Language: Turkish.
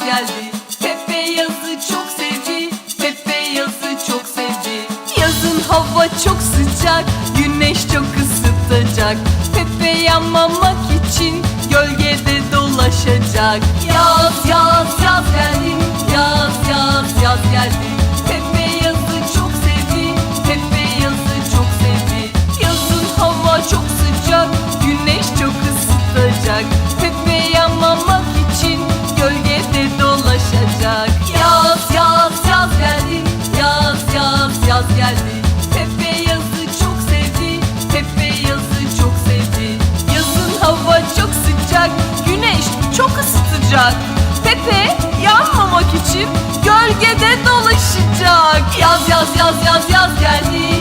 yaz geldi. Pepe yazı çok sevdi Pepe yazı çok sevdi Yazın hava çok sıcak Güneş çok ısıtacak. Pepe yanmamak için Gölgede dolaşacak. Yaz yaz yaz geldi. Yaz yaz yaz geldi. Isıtacak Pepe yanmamak için Gölgede dolaşacak. Yaz yaz yaz yaz yaz geldi